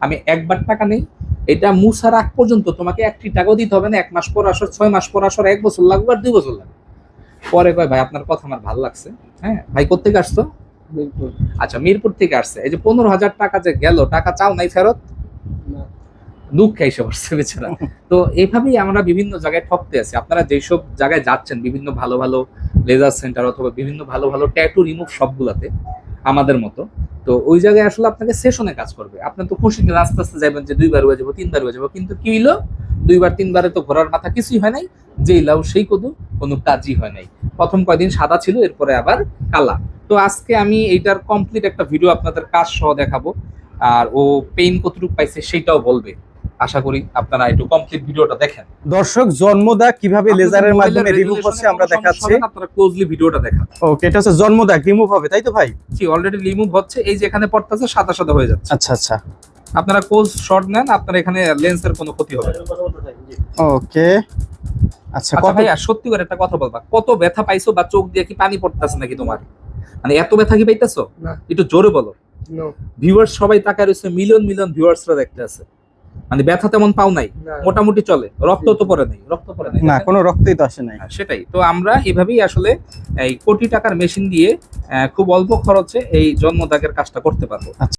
আমি একবার টাকা নেই এটা মুসার আগ পর্যন্ত তোমাকে একটি টাকাও দিতে হবে না এক মাস পর আসর ছয় মাস পর আসর এক বছর লাগবে আর দুই বছর লাগবে। পরে কয় ভাই আপনার কথা আমার ভালো লাগছে। হ্যাঁ ভাই কোথেকে আসতো আচ্ছা মিরপুর থেকে আসছে। এই যে পনেরো হাজার টাকা যে গেল টাকা চাও নাই ফেরত? দুঃখে এসে পড়ছে বেচারা। তো এইভাবেই আমরা বিভিন্ন জায়গায় ঠকতে আছি। আপনারা যেসব জায়গায় যাচ্ছেন বিভিন্ন ভালো ভালো লেজার সেন্টার অথবা বিভিন্ন ভালো ভালো ট্যাটু রিমুভ সবগুলাতে আমাদের মতো তো ওই জায়গায় আসলে আপনাকে সেশনে কাজ করবে। আপনার তো খুশি আস্তে আস্তে যাবেন যে দুইবার হয়ে যাব, তিনবার হয়ে যাব। কিন্তু কি হইল? দুইবার, তিনবারে তো ঘোরার মাথা কিছুই হয় নাই। যেই লাউ সেই কদু, কোনো কাজই হয় নাই। প্রথম কয়দিন সাদা ছিল, এরপরে আবার কালা। তো আজকে আমি এইটার কমপ্লিট একটা ভিডিও আপনাদের কাজ সহ দেখাবো। আর ও পেইন কতটুকু পাইছে সেটাও বলবে। আশা করি আপনারা একটু কমপ্লিট ভিডিওটা দেখেন। দর্শক জন্মদাগ কীভাবে লেজারের মাধ্যমে রিমুভ হচ্ছে আমরা দেখাচ্ছি। আপনারা ক্লোজলি ভিডিওটা দেখান। ওকে এটা হচ্ছে জন্মদাগ রিমুভ হবে তাই তো ভাই? জি অলরেডি রিমুভ হচ্ছে এই যে এখানে পড়তেছে সাদা সাদা হয়ে যাচ্ছে। আচ্ছা আচ্ছা। আপনারা কোজ শর্ট নেন আপনার এখানে লেন্সের কোনো ক্ষতি হবে না। ওকে আচ্ছা আচ্ছা কত ভাইয়া সত্যি করে একটা কথা বলবা কত ব্যথা পাইছো বা চোখ দিয়ে কি পানি পড়তেছে নাকি তোমার? মানে এত ব্যথা কি পাইতেছো? না। একটু জোরে বলো। নো ভিউয়ার্স সবাই তাকায় রয়েছে মিলিয়ন মিলিয়ন ভিউয়ার্সরা দেখতে আছে। মানে ব্যথা তেমন পাও নাই মোটামুটি চলে। রক্ত তো পরে নাই রক্ত পরে নাই। না কোনো রক্তই তো আসে নাই। হ্যাঁ, সেটাই। তো আমরা এভাবেই আসলে এই কোটি টাকার মেশিন দিয়ে আহ, খুব অল্প খরচে এই জন্মদাগের কাজটা করতে পারব।